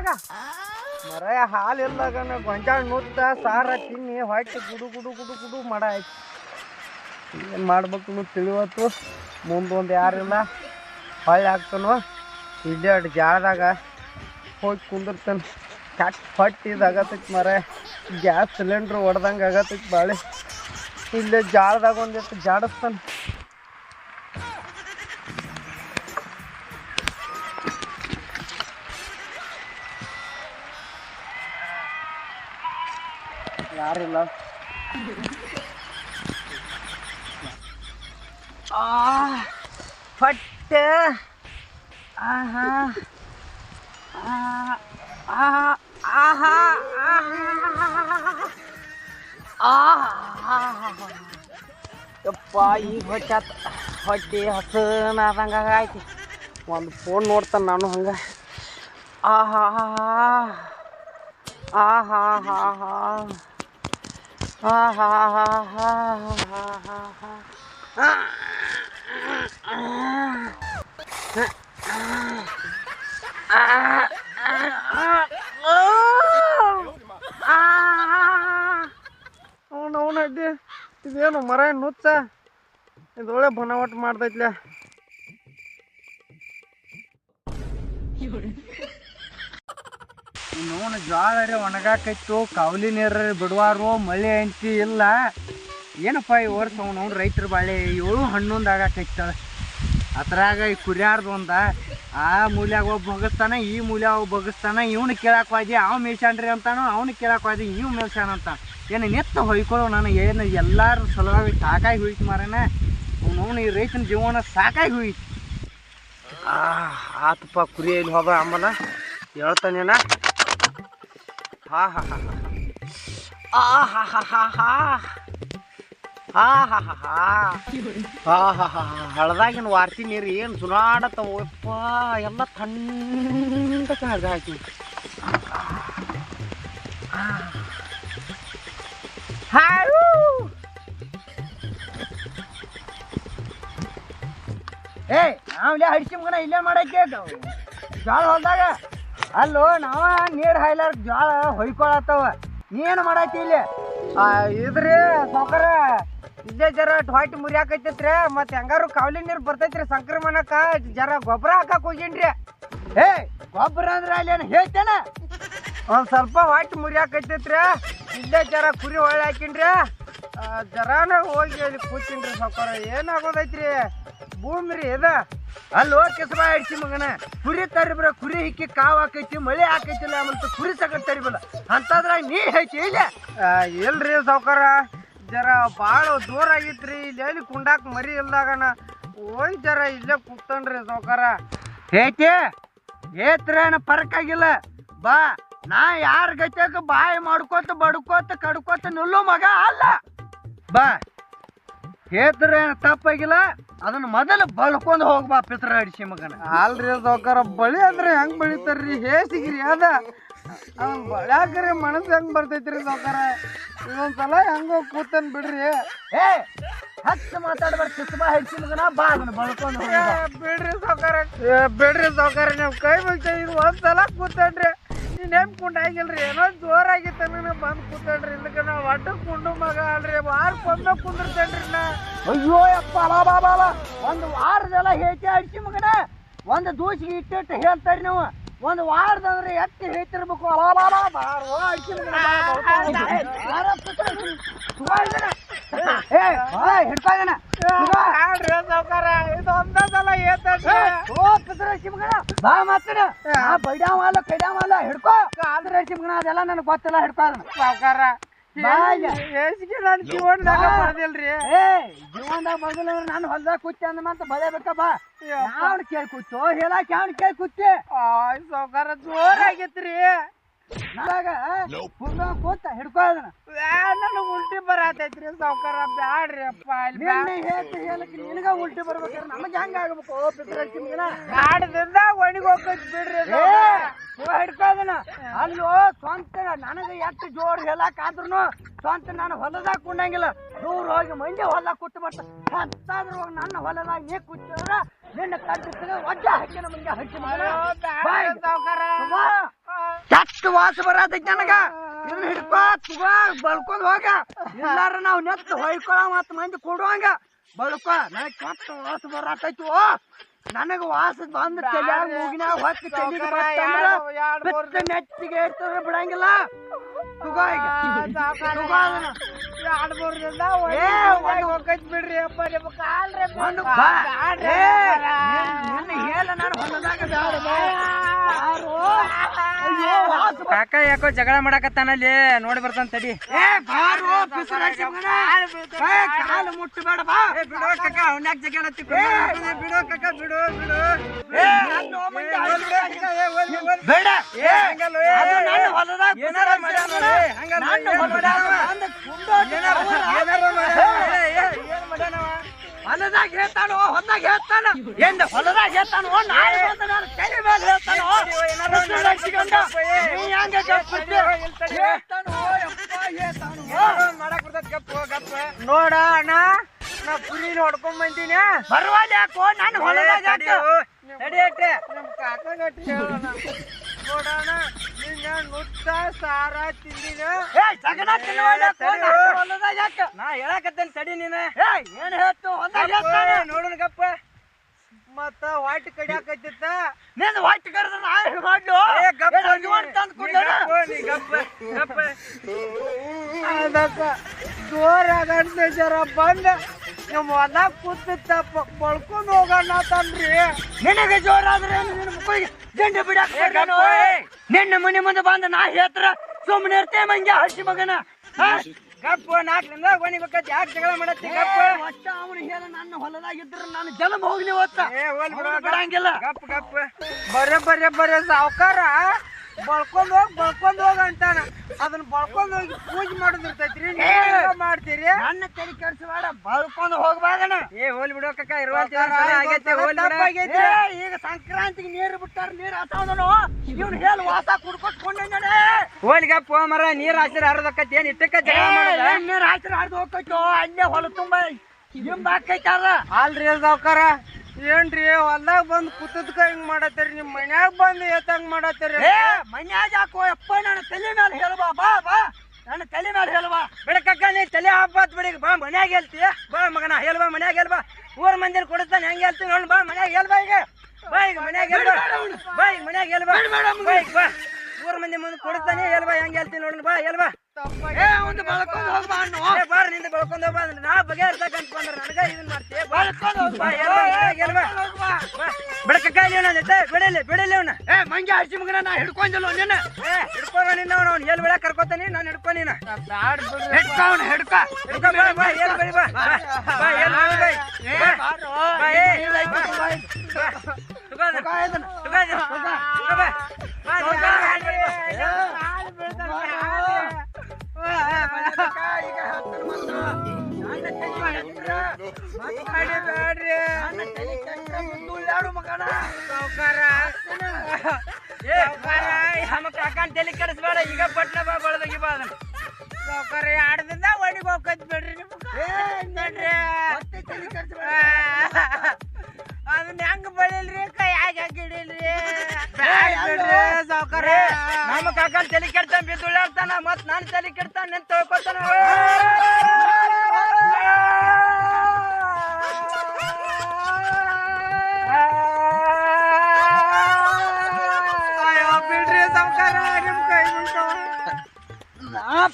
ಹಾಲ್ನಾಗ ಮರ ಹಾಲು ಇಲ್ದಾಗ ಗೊಂಜಾಳ ನುತ್ತ ಸಾರ ತಿನ್ನಿ, ಹೊಟ್ಟೆ ಗುಡು ಗುಡು ಗುಡು ಗುಡು ಮಾಡ ಆಯ್ತು. ಏನು ಮಾಡ್ಬೇಕು ತಿಳಿವತ್ತು? ಮುಂದೊಂದು ಯಾರಿಲ್ಲ ಹೊಳ್ಳಿ ಹಾಕ್ತಾನೋ. ಇಲ್ಲೇ ಅಡ್ ಜಾಳದಾಗ ಹೋಗಿ ಕುಂದಿರ್ತಾನೆ. ಕಟ್ ಹೊಟ್ಟೆ ಇದು ಮರ. ಗ್ಯಾಸ್ ಸಿಲಿಂಡ್ರ್ ಹೊಡ್ದಂಗೆ ಆಗತ್ತೈತಿ ಬಾಳೆ. ಇಲ್ಲೇ ಜಾಳದಾಗ ಒಂದಿಷ್ಟು ಜಾಡಿಸ್ತಾನೆ. ಹೊಟ್ಟೆ ಆಹಾ. ಆಹಾ. ಆಹಾ. ಆಹಾ. ಯಪ್ಪ, ಈಗ ಹೊಟ್ಟೆ ಆತ ಹೊಟ್ಟೆ ಹಸನಾದಂಗ ಆಯ್ತು ಒಂದು ಫೋನ್ ನೋಡ್ತಾನೆ ನಾನು ಹಂಗೆ. ಆಹಾ. ಆಹಾ. ಆಹಾ. ಆಹಾ. ಆಹಾ ಆಹಾ ಹಾ ಹಾ ಅವನು ಅಡ್ಡಿ ಇದೇನು ಮರ ನುಚ್ಚ? ಒಳ್ಳೆ ಬನವಟ್ ಮಾಡ್ತೈತ್ಲೆ ನೋನು ಜ್ವಾಳ ಒಣಗಾಕೈತು ಕಾವಲಿ ನೀರು ಬಿಡುವಾರು ಮಳೆ ಅಂತಿ ಇಲ್ಲ. ಏನಪ್ಪ ಈ ವರ್ಷ ಅವ್ನು ರೈತರ ಬಾಳೆ ಏಳು ಹನ್ನೊಂದು ಆಗಾಕೈತ ಅದ್ರಾಗ ಈ ಕುರಿಯಾರ್ದು ಒಂದ, ಆ ಮೂಲ್ಯಾಗ ಒಬ್ಬ ಬಗಸ್ತಾನ, ಈ ಮೂಲ್ಯ ಒಬ್ಬ ಬಗಸ್ತಾನ, ಇವ್ನು ಕೇಳಕ್ಕೆ ಹೋದಿ ಅವ ಮೇಯ್ಸಾನ್ರಿ ಅಂತಾನು ಅವ್ನು ಕೇಳಕ್ಕೆ ಹೋದಿ ಇವ್ ಮೇಯ್ಸಾನ ಅಂತ ಏನು ನೆತ್ತ ಹೊಯ್ಕೊಳ್ಳೋ ನಾನು ಏನು ಎಲ್ಲರೂ ಸಲುವಾಗಿ ಸಾಕಾಗಿ ಹೋಯ್ತು ಮಾರನ ಅವ್ನು ಈ ರೈತನ ಜೀವನ ಸಾಕಾಗಿ ಹೋಯ್ತು. ಆತಪ್ಪ, ಕುರಿ ಇಲ್ಲಿ ಹೋಗ ಅಮ್ಮನ? ಹೇಳ್ತಾನೇನ? ಹಾ ಹಾ ಹಾ ಹಾ ಹಾ ಹಾ ಹಾ. ಹಾ ಹಾ ಹಾ ಹಾ. ಹಾ ಹಾ ಹಳದಾಗಿನ ವಾರ್ತಿ ನೀರು ಏನು ಸುನಾಡತ್ತವಪ್ಪ ಎಲ್ಲ ಥಂಡ ಹಾಕಿ. ಹಾಳು ಏ ನಾವ್ಲೇ ಹಡಿಸಿ ಮಗನ ಇಲ್ಲೇ ಮಾಡಕ್ಕೆ ಜ್ವಾಳ ಹೊಲ್ದಾಗ. ಅಲ್ಲೋ, ನಾವ ನೀರು ಹಾಯ್ಲಾರ ಜ್ವಾಳ ಹೊಯ್ಕೊಳತ್ತವ. ನೀನು ಮಾಡತ್ತಿ ಇಲ್ಲಿ. ಇದ್ರಿ ಸಾವ್ಕಾರ ಇಲ್ಲೇ ಜರ ಹೊಟ್ಟಿ ಮುರಿಯಾಕೈತೈತ್ರಿ ಮತ್ತೆ ಹೆಂಗಾರು ಕಾವಲಿ ನೀರು ಬರ್ತೈತ್ರಿ ಸಂಕ್ರಮಣಕ್ಕ ಜರ ಗೊಬ್ಬರ ಹಾಕಕ್ ಹೋಗಿನ್ರಿ. ಏ ಗೊಬ್ಬರ ಅಂದ್ರೆ ಅಲ್ಲಿ ಏನು ಹೇಳ್ತೇನ? ಒಂದ್ ಸ್ವಲ್ಪ ಹೊಟ್ಟಿ ಮುರಿಯಾಕೈತೈತ್ರಿ ಇಲ್ಲೇ ಜರ ಕುರಿ ಒಳ್ಳೆ ಹಾಕಿನ್ರಿ. ಜರಾನ ಹೋಗಿ ಅಲ್ಲಿ ಕೂತಿನ್ರಿ ಸಾವ್ಕಾರ ಏನಾಗೋದೈತ್ರಿ? ಭೂಮಿ ರೀ ಇದ. ಅಲ್ಲಿ ಹೋಗಿ ಹಿಡ್ಸಿ ಮಗನ ಕುರಿ ತರಿಬ್ರ ಕುರಿ ಹಿಕ್ಕಿ ಕಾವ್ ಹಾಕೈತಿ ಮಳೆ ಹಾಕೈತಿಲ್ಲ ಆಮೇಲೆ ಕುರಿ ಸಗಟ್ ತರಿಬಲ್ಲ. ಅಂತಂದ್ರೆ ನೀ ಹೈತಿ ಇಲ್ಲ? ಇಲ್ರಿ ಸಾವ್ಕಾರ. ಜರ ಭಾಳ ದೂರ ಆಗಿತ್ರಿ. ಇಲ್ಲಿ ಕುಂಡಾಕ್ ಮರಿ ಇಲ್ದಾಗಣ ಹೋಯ್ ಜರ ಇಲ್ಲೇ ಕೂತನ್ರಿ ಸೌಕಾರ ಏಕೆ? ಏತ್ರೇನ ಪರಕ್ ಆಗಿಲ್ಲ. ಬಾ, ನಾ ಯಾರ ಗತ್ಯಾಗ ಬಾಯಿ ಮಾಡ್ಕೋತ, ಬಡ್ಕೋತ, ಕಡ್ಕೋತ ನಿಲ್ಲು ಮಗ ಅಲ್ಲ. ಬಾ. ಹೇತ್ರ ತಪ್ಪಾಗಿಲ್ಲ. ಅದನ್ನ ಮೊದಲು ಬಳ್ಕೊಂಡು ಹೋಗ್ಬಾ ಪಿತ್ರ ಅಡಿಸಿ ಮಗನ. ಅಲ್ರಿ ಸೌಕಾರ ಬಳಿ ಅಂದ್ರೆ ಹೆಂಗ್ ಬಳಿತಾರ್ರಿ? ಹೇಸಿಗಿರಿ ಅದ. ಅವ್ನ್ ಬಳ್ಯಾಕ್ರಿ ಮನಸ್ಸು ಹೆಂಗ್ ಬರ್ತೈತ್ರಿ ಸಾವ್ಕಾರ? ಇದೊಂದ್ಸಲ ಹೆಂಗೋ ಕೂತನ್ ಬಿಡ್ರಿ. ಏ ಹತ್ತು ಮಾತಾಡ್ಬಾರ್ದು ಹಿಡ್ಸಿ ಮಗನ ಬಾ ಅದನ್ನ ಬಳ್ಕೊಂಡು ಬಿಡ್ರಿ ಸಾವ್ಕಾರ. ಬಿಡ್ರಿ ಸಾವ್ಕಾರ ನೀವು ಕೈ ಮುಗ್ತಾ ಇದು ಒಂದ್ಸಲ ಕೂತನ್ರಿ. ನೀನ್ ಕುಂಡ ಕುಂಡಾಗಿಲ್ರಿ ಏನೋ ಜೋರಾಗಿತ್ತ ನನಗೆ ಬಂದ್ ಕೂತನ್ರಿ. ಇಲ್ಲಕ ನಾ ಅಡ್ಡ ಕುಂಡು ಮಗ ಅಲ್ರಿ. ವಾರ ಬಂದ ಕುಂದಿರ್ತೇನ್ರಿ ನಾ. ಅಯ್ಯೋ ಅಪ್ಪ ಅಲ ಬಾಬಾ ಬಾ. ಒಂದು ವಾರದೆಲ್ಲ ಹೇಗೆ ಅಡ್ಚಿ ಮಗನ? ಒಂದು ದೂಸಿಗೆ ಇಟ್ಟಿಟ್ಟು ಹೇಳ್ತಾರಿ ನೀವು. ಒಂದು ವಾರದಂದ್ರೆ ಎತ್ತಿ ಹೇಳ್ತಿರ್ಬೇಕು ಹಿಡ್ಕೊಂಡಣ ಸಾವುಕಾರ ಇದು ಒಂದಲ್ಲ ಬಾ ಮಾತ್ರ ಬೈಡಾವಲ್ಲ ಕೈಡಾವಲ್ಲ ಹಿಡ್ಕೋ ಆದ್ರೆ ಸಿಮ್ಗಣ ಅದೆಲ್ಲ ನನಗೆ ಗೊತ್ತಿಲ್ಲ ಹಿಡ್ಕೋ ಸಾವುಕಾರ ಏಸಿಗೆ ನಾನು ಜೀವನದಾಗ ಬರ್ದಿಲ್ರಿ? ಏ ಜೀವನದಾಗ ಬರ್ದಿಲ್ಲ ನಾನು ಹೊಲ್ದಾಗ ಕುತ್ತೆ ಅಂದ ಮತ್ತೆ ಬಲೇಬೇಕ ಬಾ. ಅವ್ನ ಕೇಳಿ ಕೂತು? ಹೇಳಾಕ ಅವ್ನ ಕೇಳಿ ಕೂತಿ? ಸಾವ್ಕಾರ ಜೋರಾಗೈತ್ರಿ. ನಾಗ ಪುರ್ಣ ಕೂತ ಹಿಡ್ಕೋ ಅದನ್ನ ನನಗೆ ಉಲ್ಟಿ ಬರತೈತ್ರಿ ಸಾವ್ಕಾರ ಬ್ಯಾಡ್ರಿ ಅಪ್ಪ ಹೇಳ್ತಿ ಹೇಳಕ್ಕೆ ನಿನಗ ಉಲ್ಟಿ ಬರ್ಬೇಕಾದ್ರೆ ನಮಗೆ ಹೆಂಗ ಆಗ್ಬೇಕು? ನಾಡದಿಂದ ಒಣಗಿ ಹೋಗ್ತೈತಿ ಬಿಡ್ರಿ ಹಿಡ್ಕೋ ಅದನ್ನ ಅಲ್ಲೋ ಸ್ವಂತ ನನಗೆ ಎಷ್ಟು ಜೋರ್ ಹೇಳಕ್ ಆದ್ರೂ ಸ್ವಂತ ನಾನು ಹೊಲದಾಗ ಕುಂಡಂಗಿಲ್ಲ. ದೂರ ಹೋಗಿ ಮಂದಿ ಹೊಲ ಕುಟ್ಟು ಬರ್ತ. ಅಂತಾದ್ರೂ ಹೋಗಿ ನನ್ನ ಹೊಲದಾಗ ನೀ ಕುಚ್ಚಿದ್ರ ನಿನ್ನ ಕಟ್ಟಿಸ್ತದ ಒಜ್ಜ ಹಚ್ಚಿನ ಮುಂದೆ ಹಚ್ಚಿ ಮಾಡ ಬಾ ಬಾ. ವಾಸ ಬರತೈತಿ ನನಗ? ಇದನ್ನ ಹಿಡ್ಕೋ ತಗೋ ಬಳ್ಕೊಂಡ್ ಹೋಗ. ಇಲ್ಲಾರ ನಾವು ನೆತ್ತ ಹೊಯ್ಕೊಳ ಮತ್ ಮಂದಿ ಕೊಡುವಂಗ ಬಳ್ಕೊ ನನಗ್ ಕೆಟ್ಟ ವಾಸ ಬರತೈತಿ ಓ. ನನಗ ವಾಸ ಬಂದ ತಲ್ಯಾಗ ಮೂಗಿನಾಗ ಹೊತ್ತು ತಲಿಗೆ ಬತ್ತಂದ್ರ ಬಿತ್ತ ನೆತ್ತಿಗೆ ಇರ್ತದ ಬಿಡಂಗಿಲ್ಲ. ತಗೋ ಈಗ. ತಗೋ ಅದನ್ನ. ಬಿಡ್ರಿ ಅಪ್ಪ ನಿಮ್ಮ ಕಾಲ್ರೆ ಏ, ನಿನ್ನ- ನಿನ್ನ ಹೇಳ ನಾನು ಹೊಲದಾಗ ಬ್ಯಾಡ ಕಾಕ ಯಾಕೋ ಜಗಳ ಮಾಡಕತ್ತಾನಲ್ಲಿ ನೋಡಿ ಬರ್ತಾನ ತಡಿ ಕಾಲು ಮುಟ್ಟಬೇಡ ಬಾ ಬಿಡೋ ಕಾಕ ಅವ್ನ್ಯಾಕ ಜಗಳ ಬಿಡೋ ಕಾಕ ಬಿಡು ಬಿಡು ಏ, ನನ್ನ ಮಂದಿ ಬೇಡ ಏ, ಅದು ನನ್ನ ಹೊಲದಾಗ ಹೇಳ್ತಾನೋ ಹೊಲದಾಗ ಹೇಳ್ತಾನ ಎಂದ ಹೊಲದಾಗ ಹೇಳ್ತಾನೋ ನಾಳೆ ಮೇಲೆ ಹೇಳ್ತಾನೋ ಬಿಸಿಲು ಹಚ್ಚಿಕೊಂಡ ನೀ ಹೆಂಗ. ನೋಡ ಅಣ್ಣ ನಾ ಪುರಿ ನೋಡ್ಕೊಂಡ್ ಬಂದೀನಿ ಯಾಕೋ ನನ್ನ ಹೊಲದಾಗ ಯಾಕೆ? ತಡಿಯಟ್ಟೆ ನಮ್ ಹೇಳೋಣ ನೋಡೋಣ ನಿನ್ನ ನುತ್ತ ಸಾರ ತಿಂದಿನ ಜಗನ ಹೊಲದಾಗ ಯಾಕೆ? ನಾ ಹೇಳಕತ್ತೇನೆ ತಡಿ ನೀನು ಏ, ಏನ್ ಹೇಳ್ತು ಹೊಲದಾಗ? ನೋಡೋಣ ಗಪ್ಪ ಮತ್ತ ವಾಟ್ ಕಡಿಯಾಕತ್ತಿತ್ತ ನಿನ್ನ ಹೊಟ್ಟ ಕರೆದ ನಾ ಏನ್ ಮಾಡ್ಲು? ಏ, ಗಪ್ಪ ಅಜ್ವಾನ್ ನೀ ಕೊಡ್ಲೇನ? ಗಪ್ಪ, ನೀ ಗಪ್ಪ, ಗಪ್ಪ. ಅದಕ್ಕ ಜೋರಾಗ ಜರ ಬಂದ ನಮ್ಮ ಹೊಲ ಕೂತಪ್ಪ ಬಳ್ಕೊಂಡು ಹೋಗೋಣ ತನ್ರಿ ನಿನಗೆ ಜೋರಾದ್ರೆ ಆದ್ರೆ ನಿನ್ನ ಮುಖಕ್ಕೆ ದಂಡ ಬಿಡಾಕ ಏ, ಗಪ್ಪ, ಏ. ನಿನ್ನ ಮನೆ ಮುಂದೆ ಬಂದ ನಾ ಹೇಳ್ತಾರ ಸುಮ್ಮನೆ ಇರ್ತೇ ಮಂಗ್ಯ ಹಸಿ ಮಗನ? ಗಪ್ಪ ನಾಲ್ಕರಿಂದ ಒಣಿಬೇಕತ್ ಯಾಕೆ ಜಗಳ ಮಾಡತ್ತಿ ಕಪ್ಪು? ಒಟ್ಟ ಅವನು ಹೇಳ ನನ್ನ ಹೊಲದಾಗ ಇದ್ರ ನಾನು ಜಲಮ ಹೋಗ್ಲಿ ಒತ್ತ ಏ ಹೋಲ್ ಬಿಡಂಗಿಲ್ಲ. ಕಪ್ಪು ಕಪ್ಪು. ಬರ್ರೆ ಬರ್ರೆ ಬರೇ ಸಾವ್ಕಾರ. ಬಳ್ಕೊಂಡ್ ಹೋಗಿ ಬಳ್ಕೊಂಡ್ ಹೋಗ ಅಂತಾನ. ಅದನ್ನ ಬಳ್ಕೊಂಡ್ ಹೋಗಿ ಪೂಜೆ ಮಾಡೋದಿರ್ತೈತ್ರಿ ಮಾಡ್ತೀರಿ ನೀವು ಮಾಡ್ತೀರಿ? ನನ್ನ ಮಾಡ ಬಳ್ಕೊಂಡು ಹೋಗ್ಬಾರ್ದಣ ಏ ಹೋಲಿ ಬಿಡೋ ಕಕ್ಕ ಆಗೈತೆ ಈಗ ಸಂಕ್ರಾಂತಿಗೆ ನೀರು ಬಿಟ್ಟಾರ ನೀರು ಹಸವನು ಇವ್ನು ಹೇಳಿ ವಾಸ ಕುಡ್ಕೊಟ್ಕೊಂಡೆ ಹೋಲಿಗೆ ಹೋಲ್ ಗಪ್ಪ ಮರ ನೀರ್ ಹಾಸಿರ ಹರಿದಕ್ಕೈತಿ ಏನ್ ಇಟ್ಟಕ್ಕ ಜಗಳ ಮಾಡೋದ? ನೀರು ಹಾಕಿರ ಹರಿದು ಹೋಗ್ತೈತೋ ಅಲ್ಲೇ ಹೊಲ ತುಂಬ. ಹಿಂಗ್ ಹಾಕೈತಾರ ಅಲ್ರಿ ಸಾವ್ಕಾರ ಏನ್ರಿ ಹೊಲ್ದಾಗ ಬಂದ್ ಕುತ್ತದ್ಕ ಹಿಂಗ್ ಮಾಡತ್ತೀರಿ? ನಿಮ್ ಮನ್ಯಾಗ ಬಂದ್ ಏತಂಗ್ ಮಾಡತ್ತೀರಿ? ಏ ಮನ್ಯಾಗ ಯಾಕೋ ಅಪ್ಪ ನನ್ನ ತಲೆ ಮೇಲೆ ಹೇಳುವ ಬಾ ಬಾ. ನನ್ನ ತಲೆ ಮೇಲೆ ಹೇಳುವ ಬಿಡಕಕ್ಕ ನೀ ತಲೆ ಹಬ್ಬತ್ ಬಿಡಿ ಬಾ ಮನ್ಯಾಗ ಹೇಳ್ತಿ. ಬಾ ಮಗನ ಹೇಳ್ಬಾ ಮನ್ಯಾಗ ಹೇಳ್ಬಾ. ಊರ್ ಮಂದಿರ್ ಕೊಡಿಸ್ತಾನೆ ಹೆಂಗ್ ಹೇಳ್ತೀನಿ ನೋಡ್ ಬಾ ಮನ್ಯಾಗ ಹೇಳ್ಬಾ ಈಗ. ಬಾ ಈಗ ಮನ್ಯಾಗ ಹೇಳ್ಬಾ. ಬಾ ಈಗ ಮನ್ಯಾಗ ಹೇಳ್ಬಾ. ಬಾ ಈಗ ಬಾ. ಊರ್ ಮಂದಿ ಮುಂದೆ ಕೊಡಿಸ್ತಾನೆ ಹೇಳ್ಬಾ ಹೆಂಗ್ ಹೇಳ್ತೀನಿ ನೋಡ್ ಬಾ ಹೇಳ್ಬಾ. ಏ ಒಂದು ಬಳಕೊಂಡು ಹೋಗ್ಬಾ ಅನ್ನು. ಏ ಬಾರ ನಿಂದ ಬೆಳ್ಕೊಂಡ್ ಹೋಗ್ಬಾ ಅಂದ್ರೆ ನಾ ಬಗೆಹರ್ಸಕ್ ಬಂದ್ರ ನನಗ ಇದನ್ ಮಾಡ್ತೀಯ ಬಳಕೊಂಡು ಹೋಗ್ಬಾ. ಬಾ ಹೇಳ್ಬಾ ಮನ್ಯಾಗ ಹೇಳ್ಬಾ ಹೋಗ್ಬಾ. ಬಾ. ಬಿಡಕಕ್ಕ ಇಲ್ಲಿ ಅವ್ನ ಬಿಡಲಿ ಬಿಡಲಿ ಅವ್ನ. ಏ ಹಸಿ ಮಗನ ನಾ ಹಿಡ್ಕೊಂದಿಲ್ಲ ನಿನ್ನ. ಏ ಹಿಡ್ಕೊಂಡ ನಿನ್ನ ಅವ್ನು ಎಲ್ಲಿ ಬೆಳೆ ಕರ್ಕೋತಾನಿ ನಾನು? ಹಿಡ್ಕೊ ನೀನ. ಹಿಡ್ಕ ಅವನು ಹಿಡ್ಕ. ಹಿಡ್ಕೊ ಬಾ ಬಾ ಎಲ್ ಬಳಿ ಬಾ. ಬಾ ಬಾ ಬಾ. ಏ ಬಾ. ಬಾರೋ. ಬಾ ಏ ಇದನ್ನ. ಇದನ್ನ. ಬಾ. ಕಾಕನ್ ತಲೆ ಕೆಡಿಸ್ಬೇಡ ಈಗ ಪಟ್ನ ಬಾ ಬಳದಗಿ ಬಾ ಅದನ್ನ ಸಾವ್ಕಾರ ಒಣಗಿ ಹೋಗ್ಕತ್ ಬಿಡ್ರಿ ನಿಮ್ಗೆ ಹೆಂಗ್ ಬೆಳಿಲ್ರಿ ಕೈ ಹಿಡಿಲ್ರಿ. ಸಾವ್ಕಾರ ನಮ್ಮ ಕಾಕನ್ ತಲೆ ಕೆಡ್ತಾನ ಬಿದ್ದುಳ್ಳಾಡ್ತಾನ ಮತ್ ನಾನು ತಲೆ ಕೆಡ್ತಾನ ನಿಂತ ತಿಳ್ಕೊತಾನ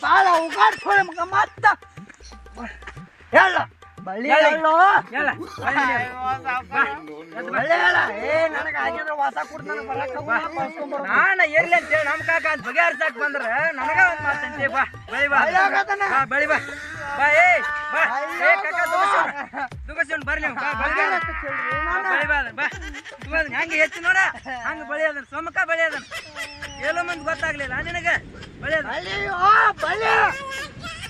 ಬಾಳ ಉಗಾಡ್ಕೊಳ್ಳಿ ಮಗ ಮತ್ತ. ಹೇಳ. ಬಳ್ಳಿ ಹೇಳಿ. ಬಳ್ಳಿ ಹೇಳ. ಏ ನನಗೆ ಆಗಿದ್ರೆ ವಾಸ ಕೊಡ್ತು. ನಾನ ಎಲ್ಲಿ ಅಂತ ಹೇಳಿ ನಮ್ ಕಾಕ ಅಂತ ಬಗೆಹರಿಸಾಕ ಬಂದ್ರ ನನಗ ಒಂದ್ ಮಾತಂತೆ ಬಾ. ಬಳಿ ಬಾ. ಬಾ ಬಳಿ ಬಾ. ಬಾ ಏ ಬಾ. ಏ ಕಾಕ ದುಗಸೋಣ ದುಗಸೋಣ ಬರ್ಲಿ ಬಾ ಬಳಿ ಬಳಿ ಬಾ ಬಾ ದುಗದ್ ಹೆಂಗ ಹೆಚ್ಚು ನೋಡ? ಹಂಗ ಬಳಿ ಅದನ್ ಸೊಮಕ ಬಳಿ ಅದನ್ ಎಲ್ಲೋ ಮಂದಿ ಗೊತ್ತಾಗ್ಲಿಲ್ಲ ನಿನಗ? ಬಳಿ ಅದನ್ನ ಬಳ್ಳಿ ಓ ಬಳ್ಳಿ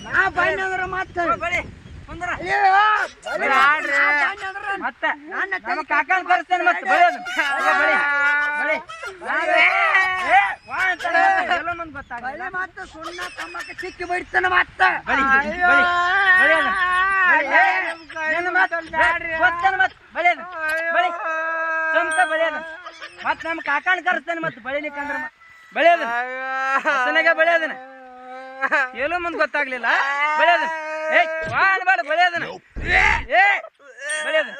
ನಾ ಬನ್ನಿ ಅಂದ್ರೆ ಮತ್ತೆ ಬಾ, ಬಳಿ ಕುಂದ್ರ ಬಳ್ಳಿ, ಓ, ಬಳ್ಳಿ. ಆಡ್ರಿ. ನಾ ಬನ್ನಿ ಅಂದ್ರೆ ಮತ್ತ ನನ್ನ ನಮ್ಮ ತಲೆ ಕಾಕನ್ ಕರೆಸ್ತೇನೆ ಮತ್ತೆ ಬಳಿ ಅದನ್ನ ಬಾ, ಬಳಿ ಬಳಿ ಏ, ವಾ ಅಂತಾನೆ, ಎಲ್ಲೋ ಮಂದಿ ಗೊತ್ತಾಗ್ಲಿಲ್ಲ ಬಳ್ಳಿ ಮತ್ತೆ ಸುಣ್ಣ ತಮ್ಮಕ್ಕ ಚಿಕ್ಕಿ ಬಡಿತಾನ ಮತ್ತ ಬಳಿ ಬಳಿ ಬಳಿ ಅದನ್ನ. ಬಳಿ, ಏ, ನಿನ್ನ ಮಾತ್ ಏ, ಗೊತ್ತೇನ ಮತ್ ಬಳಿ ಅದನ್ನ. ಬಳಿ ಸ್ವಂತ ಬಳಿ ಅದನ್ನ. ಮತ್ ನಮ್ಮ ಕಾಕನ್ ಕರೆಸ್ತೇನೆ ಮತ್ತೆ ಬಳಿಲಿಕ್ಕಂದ್ರ ಮ- ಬೆಳೆ ಅದನ್ನ. ಹಸನಾಗ ಬೆಳೆ ಅದನ್ನ. ಎಲ್ಲೂ ಮುಂದೆ ಗೊತ್ತಾಗ್ಲಿಲ್ಲ ಬೆಳೆ ಅದನ್ನ. ಏ ವಾ ಅನ್ಬೇಡ ಬೆಳೆ ಏ ಬೆಳೆಯೋದ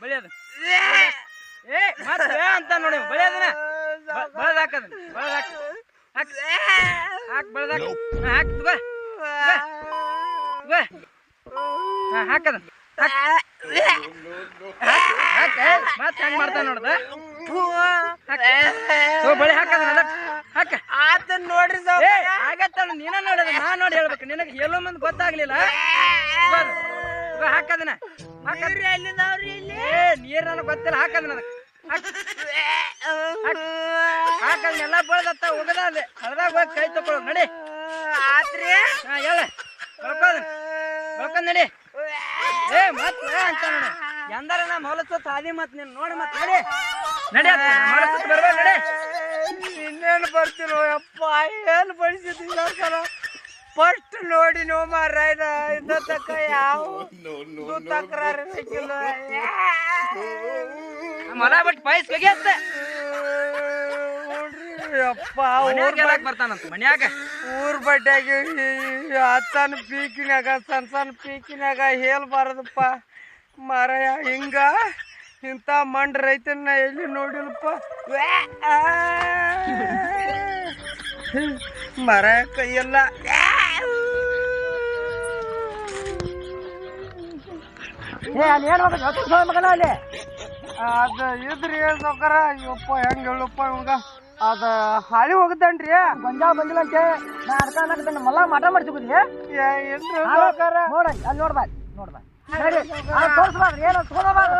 ಬೆಳೆಯೋದ ಏ ಮತ್ತೆ ಅಂತ ನೋಡಿ. ಬೆಳೆ ಅದನ್ನ. ಬೆಳೆದ ಹಾಕದ ಬೆಳೆದ ಹಾಕ. ಹಾಕ್. ಹಾಕ್ ಬೆಳೆದ ಹಾಕ್. ಬಾ ಹಾಕದ ಮತ್ತೆ ಹೆಂಗ್ ಮಾಡ್ತಾನ ನೋಡ್ದ? ಬಳಿ ಹಾಕದ ಹಾಕ. ಆತ ನೋಡ್ರಿ ಆಗತ್ತ ನೀನ ನೋಡದ ನಾ ನೋಡಿ ಹೇಳ್ಬೇಕು. ನಿನಗೆ ಎಲ್ಲೋ ಮಂದಿ ಗೊತ್ತಾಗ್ಲಿಲ್ಲ? ಹಾಕದನ ನೀರ್ ನನಗೆ ಗೊತ್ತಿಲ್ಲ ಹಾಕದ ನನಗೆ ಹಾಕದ್ ಎಲ್ಲ ಬೆಳೆದತ್ತ ಹೋಗದ ಅಲ್ಲಿ. ಹಳದಾಗ ಹೋಗಿ ಕೈ ತಕೊಳ್ಳೋ ನಡಿ. ಆತ್ರಿ? ಹಾ ಹೇಳ. ಬೆಳ್ಕೋದ ಬೆಳ್ಕೊಂಡ್ ನಡಿ. ಏ ಮತ್ತ ಅಂತ ನೋಡು. ಎಂದಾರ ನಾ ಮೊಲಸತ್ ಹಾದಿ ಮತ್ ನೀನ್ ನೋಡಿ ಮತ್ ನಡಿ. ಇನ್ನೇನು ಬರ್ತಿರೋ ಯಪ್ಪ ಏನು ಬಡಿಸಿದ್ದೀನಿ ಸರ? ಫಸ್ಟ್ ನೋಡಿ ನೋ ಮಾರಾಯನ ಇದ್ದ ತಕ್ಕ ಯಾವ ತಕರಾರು ಮೊಲ ಬಿಟ್ಟು ಪಾಯಸ್ ಕಗಿಯತ್ತ ಯಪ್ಪ ಮನ್ಯಾಗ ಹೇಳಕ್ ಬರ್ತಾನಂತ ಮನ್ಯಾಗ? ಊರ್ ಬಡ್ಡಾಗಿ ಹತ್ತನ ಪೀಕಿನಾಗ ಸಣ್ಣ ಸಣ್ಣ ಪೀಕಿನಾಗ ಹೇಳ್ಬಾರದಪ್ಪ. ಮಾರಾಯ ಹಿಂಗ? ಇಂಥ ಮಂಡ್ ರೈತನ ಎಲ್ಲಿ ನೋಡಿಲ್ಪ ಮರ ಕೈಯಲ್ಲ ಅಲ್ಲಿ ಅದ ಇದ್ರಿ ಸೌಕರ ಇವಪ್ಪ ಹೆಂಗ್ ಹೇಳಪ್ಪ ಇವಾಗ? ಅದ ಹಾಳಿ ಹೋಗುತ್ತೇನ್ರಿ ಗೊಂಜಾಳ ಬಂದಿಲ್ಲ ಅಂತ ನಾ ಅರ್ಥ ಅನ್ನಕ್ಕೆ ಮಲ್ಲ ಮಾಟ ಮಾಡಿಸ್ಬಿಡಿ ಏನ್ರಿ ಸೌಕರ ನೋಡ ಅಲ್ಲಿ ನೋಡ್ಬಾರ್ದು ನೋಡ್ಬಾರ್ದು ಸರಿ ತೋರಿಸ್ಬಾರ್ದು ಏನು ತಗೋಬಾರ್ದು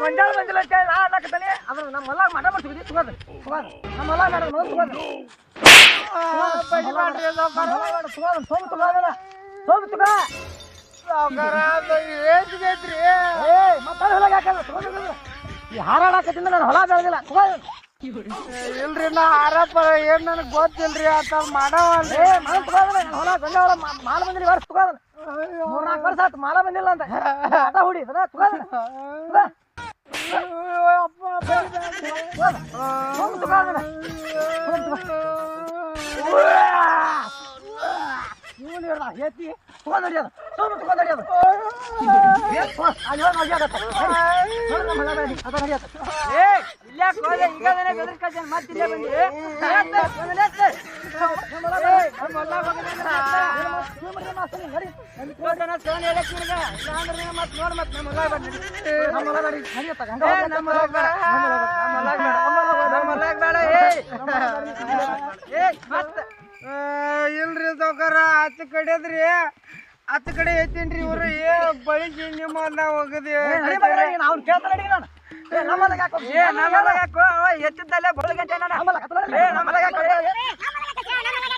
ಗೊಂಜಾಳ ಬಂದಿಲ್ಲ ಅಂತ ಹೇಳಿ ನಾ ಅನ್ನಕತ್ತೇನೆ ಅದನ್ನ ನಮ್ಮ ಮಲ್ಲ ಮಠ ಮಾಡಿಸ್ಬಿಡಿ ತಗೋದು ತಗೋದು ನಮ್ಮ ಮಲ್ಲ ಬೇಡ ಮೊದಲು ತಗೋದು ಸೋಮು ತಗೋದಲ್ಲ ಸೋಮು ತಗೋ ಹೊಲ ಹಾರಾಡಕತ್ತಿಂದ ನಾನು ಹೊಲ ಬೆಳೆದಿಲ್ಲ ಇಲ್ರಿ ನಾ ಆರಪ್ಪ ಏನ್ ನನಗ್ ಗೊತ್ತಿಲ್ರಿ ಆತ ಮಾಡವಲ್ರಿ ತಗೋದಲ್ಲ ನಾನು ಹೊಲ ಮಾಲ್ ಬಂದಿಲ್ಲ ವರ್ಷ ತಗೋದಲ್ಲ ಮೂರ್ನಾಲ್ಕು ವರ್ಷ ಆಯ್ತು ಮಾಲ ಬಂದಿಲ್ಲ ಅಂತ. ಆಟ ಹುಡಿ ಎತ್ತಿ ಅಲ್ಲಿ ಹೋಗಿ ಅದು ನಡ್ಯಾಕತ್ತ. ಏ ಇಲ್ಲೇ ಈಗ ಮತ್ತೆ ಇಲ್ಲೇ ಇಲ್ರಿ ಸೌಕರ ಆಚ ಕಡೆದ್ರಿ ಆಚ ಕಡೆ ಐತೇನ್ರಿ ಇವ್ರು ಏ ಬಳಿಸಿ ನಿಮ್ಮ ನಾವು ಹೋಗದಿ ಅವ್ನು ಕೇಳ್ತಾನೆ ನಾನು. ಏ, ನಮ್ಮ ಹೊಲಕ್ಕೆ ಹಾಕು. ಏ ನಮ್ಮ ಎತ್ತಿದ್ದಲ್ಲೇ ಹಾಕು. ಏ ನಮ್ಮ no, no, no.